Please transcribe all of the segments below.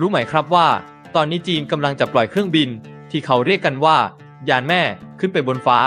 รู้ไหมครับว่า ตอนนี้จีนกำลังจะปล่อยเครื่องบิน ที่เขาเรียกกันว่า ยานแม่ขึ้นไปบนฟ้า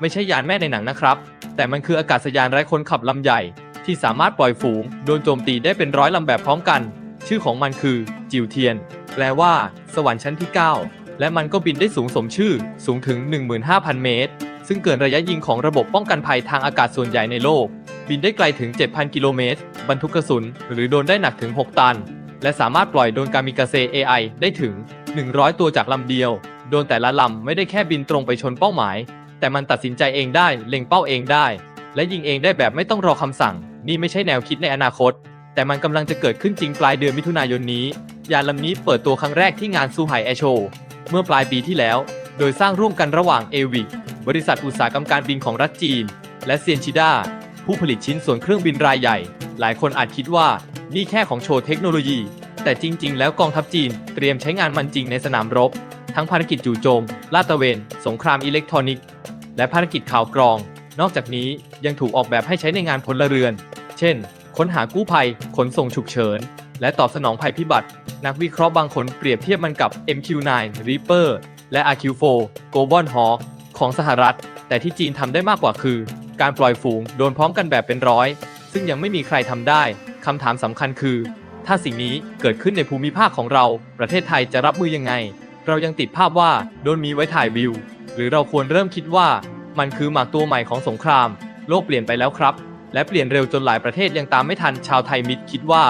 ไม่ใช่ยานแม่ในหนังนะครับ แต่มันคืออากาศยานไร้คนขับลำใหญ่ ที่สามารถปล่อยฝูง โดนโจมตีได้เป็นร้อยลำแบบพร้อมกัน ชื่อของมันคือ จิวเทียน แปลว่า สวรรค์ชั้นที่ 9 และมันก็บินได้สูงสมชื่อ สูงถึง 15,000 เมตร ซึ่งเกินระยะยิงของระบบป้องกันภัยทางอากาศส่วนใหญ่ในโลก บินได้ไกลถึง 7,000 กิโลเมตรบรรทุกกระสุน หรือโดนได้หนักถึง 6 ตัน และสามารถปล่อยโดนการมิกาเซ AI ได้ถึง 100 ตัวจากลำเดียว โดนแต่ละลำไม่ได้แค่บินตรงไปชนเป้าหมาย แต่มันตัดสินใจเองได้ เล็งเป้าเองได้ และยิงเองได้แบบไม่ต้องรอคำสั่ง นี่ไม่ใช่แนวคิดในอนาคต แต่มันกำลังจะเกิดขึ้นจริงปลายเดือนมิถุนายนนี้ ยานลำนี้เปิดตัวครั้งแรกที่งานซูไห่แอโชว์เมื่อปลายปีที่แล้ว โดยสร้างร่วมกันระหว่างเอวิบริษัทอุตสาหกรรมการบินของรัฐจีน และเซียนชิด้าผู้ผลิตชิ้นส่วนเครื่องบินรายใหญ่ หลายคนอาจคิดว่านี่แค่ของโชว์เทคโนโลยี แต่จริง ๆ แล้วกองทัพจีนเตรียมใช้งานมันจริงในสนามรบ ทั้งภารกิจจู่โจม ลาดตระเวน สงครามอิเล็กทรอนิกส์ และภารกิจข่าวกรอง นอกจากนี้ยังถูกออกแบบให้ใช้ในงานพลเรือน เช่น ค้นหากู้ภัย ขนส่งฉุกเฉิน และตอบสนองภัยพิบัติ นักวิเคราะห์บางคนเปรียบเทียบมันกับ MQ-9 Reaper และ RQ-4 Global Hawk ของสหรัฐ แต่ที่จีนทำได้มากกว่าคือ การปล่อยฝูงโดนพร้อมกันแบบเป็นร้อย ซึ่งยังไม่มีใครทำได้คำถามสำคัญคือ ถ้าสิ่งนี้เกิดขึ้นในภูมิภาคของเรา ประเทศไทยจะรับมือยังไง เรายังติดภาพว่าโดนมีไว้ถ่ายวิว หรือเราควรเริ่มคิดว่า มันคือหมากตัวใหม่ของสงคราม โลกเปลี่ยนไปแล้วครับ และเปลี่ยนเร็วจนหลายประเทศยังตามไม่ทันชาวไทยมิตรคิดว่า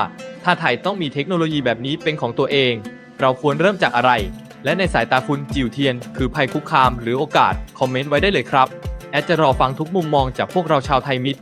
ถ้าไทยต้องมีเทคโนโลยีแบบนี้เป็นของตัวเอง เราควรเริ่มจากอะไร และในสายตาคุณจิวเทียน คือภัยคุกคาม หรือโอกาสคอมเมนต์ไว้ได้เลยครับแอดจะรอฟังทุกมุมมองจากพวกเราชาวไทยมิตร